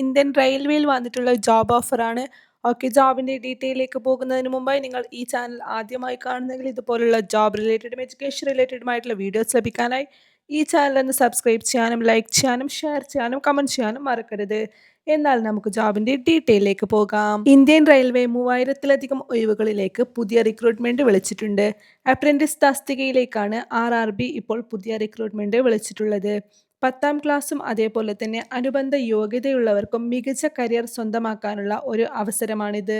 Indian റെയിൽവേയിൽ വന്നിട്ടുള്ള job ഓഫറാണ് ഓക്കെ ജോബിന്റെ ഡീറ്റെയിലേക്ക് പോകുന്നതിന് മുമ്പായി നിങ്ങൾ ഈ ചാനൽ ആദ്യമായി കാണുന്നെങ്കിൽ ഇതുപോലുള്ള ജോബ് റിലേറ്റഡും എഡ്യൂക്കേഷൻ റിലേറ്റഡുമായിട്ടുള്ള വീഡിയോസ് ലഭിക്കാനായി ഈ ചാനൽ ഒന്ന് സബ്സ്ക്രൈബ് ചെയ്യാനും ലൈക്ക് ചെയ്യാനും ഷെയർ ചെയ്യാനും കമന്റ് ചെയ്യാനും മറക്കരുത്. എന്നാൽ നമുക്ക് ജോബിന്റെ ഡീറ്റെയിലേക്ക് പോകാം. ഇന്ത്യൻ റെയിൽവേ മൂവായിരത്തിലധികം ഒഴിവുകളിലേക്ക് പുതിയ റിക്രൂട്ട്മെന്റ് വിളിച്ചിട്ടുണ്ട്. അപ്രന്റിസ് തസ്തികയിലേക്കാണ് ആർ ഇപ്പോൾ പുതിയ റിക്രൂട്ട്മെന്റ് വിളിച്ചിട്ടുള്ളത്. പത്താം ക്ലാസ്സും അതേപോലെ തന്നെ അനുബന്ധ യോഗ്യതയുള്ളവർക്കും മികച്ച കരിയർ സ്വന്തമാക്കാനുള്ള ഒരു അവസരമാണിത്.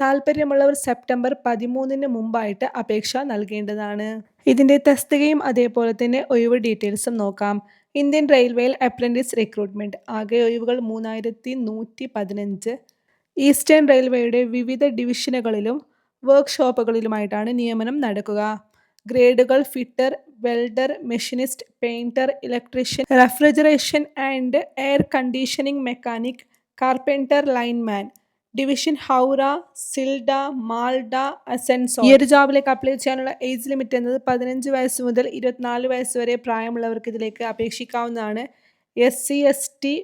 താല്പര്യമുള്ളവർ സെപ്റ്റംബർ പതിമൂന്നിന് മുമ്പായിട്ട് അപേക്ഷ നൽകേണ്ടതാണ്. ഇതിന്റെ തസ്തികയും അതേപോലെ തന്നെ ഒഴിവ് ഡീറ്റെയിൽസും നോക്കാം. ഇന്ത്യൻ റെയിൽവേയിൽ അപ്രന്റീസ് റിക്രൂട്ട്മെന്റ് ആകെ ഒഴിവുകൾ മൂന്നായിരത്തി നൂറ്റി പതിനഞ്ച് ഈസ്റ്റേൺ റെയിൽവേയുടെ വിവിധ ഡിവിഷനുകളിലും വർക്ക്ഷോപ്പുകളിലുമായിട്ടാണ് നിയമനം നടക്കുക. ഗ്രേഡുകൾ fitter welder machinist painter electrician refrigeration and air conditioning mechanic carpenter lineman division Howrah Sealdah Malda Asansol ഈ ഒരു ജോബിലേക്ക് അപ്ലൈ ചെയ്യാനുള്ള ഏജ് ലിമിറ്റ് എന്നത് പതിനഞ്ച് വയസ്സ് മുതൽ ഇരുപത്തിനാല് വയസ്സ് വരെ പ്രായമുള്ളവർക്ക് ഇതിലേക്ക് അപേക്ഷിക്കാവുന്നതാണ്. എസ് സി എസ് ടി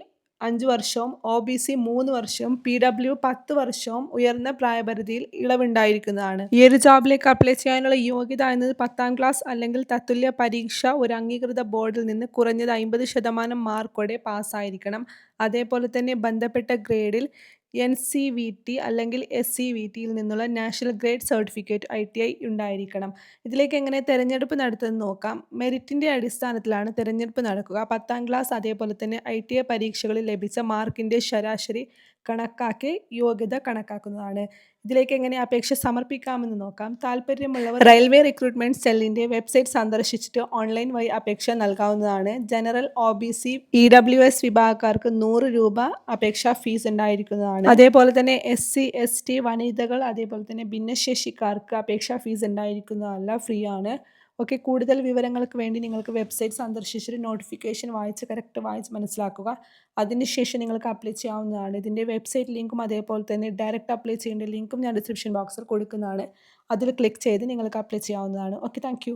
അഞ്ച് വർഷവും ഒ ബി സി മൂന്ന് വർഷവും പി ഡബ്ല്യു പത്ത് വർഷവും ഉയർന്ന പ്രായപരിധിയിൽ ഇളവുണ്ടായിരിക്കുന്നതാണ്. ഈ ഒരു ജോബിലേക്ക് അപ്ലൈ ചെയ്യാനുള്ള യോഗ്യത എന്നത് പത്താം ക്ലാസ് അല്ലെങ്കിൽ തത്തുല്യ പരീക്ഷ ഒരു അംഗീകൃത ബോർഡിൽ നിന്ന് കുറഞ്ഞത് അമ്പത് ശതമാനം മാർക്കോടെ പാസ്സായിരിക്കണം അതേപോലെ തന്നെ ബന്ധപ്പെട്ട ഗ്രേഡിൽ എൻ സി വി ടി അല്ലെങ്കിൽ എസ് സി വി ടിയിൽ നിന്നുള്ള national grade certificate I T I ഉണ്ടായിരിക്കണം. ഇതിലേക്ക് എങ്ങനെ തിരഞ്ഞെടുപ്പ് നടത്തുന്നത് നോക്കാം. മെറിറ്റിന്റെ അടിസ്ഥാനത്തിലാണ് തിരഞ്ഞെടുപ്പ് നടക്കുക. പത്താം ക്ലാസ് അതേപോലെ തന്നെ ഐ ടി ഐ പരീക്ഷകളിൽ ലഭിച്ച മാർക്കിന്റെ ശരാശരി കണക്കാക്കി യോഗ്യത കണക്കാക്കുന്നതാണ്. ഇതിലേക്ക് എങ്ങനെ അപേക്ഷ സമർപ്പിക്കാമെന്ന് നോക്കാം. താല്പര്യമുള്ളവർ റെയിൽവേ റിക്രൂട്ട്മെന്റ് സെല്ലിന്റെ വെബ്സൈറ്റ് സന്ദർശിച്ചിട്ട് ഓൺലൈൻ വഴി അപേക്ഷ നൽകാവുന്നതാണ്. General O B C E W S വിഭാഗക്കാർക്ക് നൂറ് രൂപ അപേക്ഷാ ഫീസ് ഉണ്ടായിരിക്കുന്നതാണ്. അതേപോലെ തന്നെ എസ് സി എസ് ടി വനിതകൾ അതേപോലെ തന്നെ ഭിന്നശേഷിക്കാർക്ക് അപേക്ഷാ ഫീസ് ഉണ്ടായിരിക്കുന്നതല്ല ഫ്രീ ആണ്. ഓക്കെ കൂടുതൽ വിവരങ്ങൾക്ക് വേണ്ടി നിങ്ങൾക്ക് വെബ്സൈറ്റ് സന്ദർശിച്ചിട്ട് നോട്ടിഫിക്കേഷൻ വായിച്ച് കറക്റ്റ് വായിച്ച് മനസ്സിലാക്കുക. അതിനുശേഷം നിങ്ങൾക്ക് അപ്ലൈ ചെയ്യാവുന്നതാണ്. ഇതിന്റെ വെബ്സൈറ്റ് ലിങ്കും അതേപോലെ തന്നെ ഡയറക്റ്റ് അപ്ലൈ ചെയ്യേണ്ട ലിങ്കും ഞാൻ ഡിസ്ക്രിപ്ഷൻ ബോക്സിൽ കൊടുക്കുന്നതാണ്. അതിൽ ക്ലിക്ക് ചെയ്ത് നിങ്ങൾക്ക് അപ്ലൈ ചെയ്യാവുന്നതാണ്. Okay thank